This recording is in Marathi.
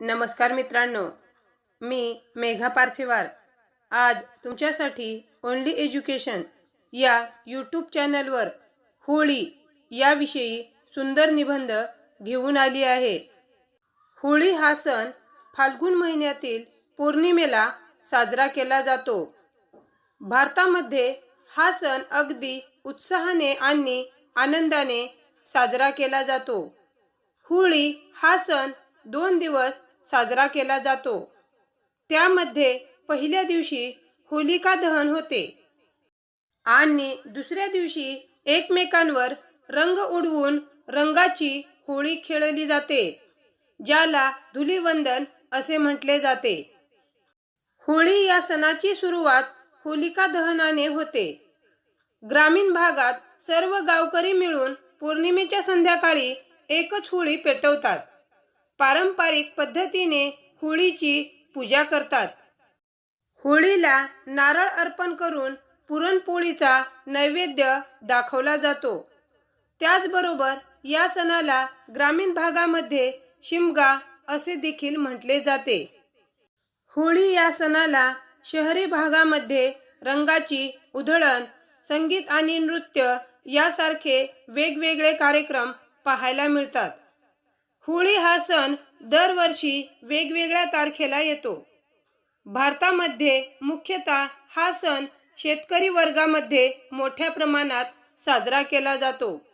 नमस्कार मित्रांनो मी मेघा पारसेवार. आज तुमच्यासाठी ओनली एज्युकेशन या यूट्यूब चॅनलवर होळी याविषयी सुंदर निबंध घेऊन आली आहे. होळी हा सण फाल्गुन महिन्यातील पौर्णिमेला साजरा केला जातो. भारतामध्ये हा सण अगदी उत्साहाने आणि आनंदाने साजरा केला जातो. होळी हा सण दोन दिवस साजरा केला जातो. त्यामध्ये पहिल्या दिवशी होलिका दहन होते. आणि दुसऱ्या दिवशी एकमेकांवर रंग उडवून रंगाची होळी खेळली जाते ज्याला धुलीवंदन असे म्हटले जाते. होळी या सणाची सुरुवात होलिका दहनाने होते. ग्रामीण भागात सर्व गावकरी मिळून पौर्णिमेच्या संध्याकाळी एकच होळी पेटवतात. पारंपरिक पद्धतीने होळीची पूजा करतात. होळीला नारळ अर्पण करून पुरणपोळीचा नैवेद्य दाखवला जातो. त्याचबरोबर या सणाला ग्रामीण भागामध्ये शिमगा असे देखील म्हटले जाते. होळी या सणाला शहरी भागामध्ये रंगाची उधळण संगीत आणि नृत्य यासारखे वेगवेगळे कार्यक्रम पाहायला मिळतात. होळी हा सण दरवर्षी वेगवेगळ्या तारखेला येतो. भारतामध्ये मुख्यतः हा सण शेतकरी वर्गामध्ये मोठ्या प्रमाणात साजरा केला जातो.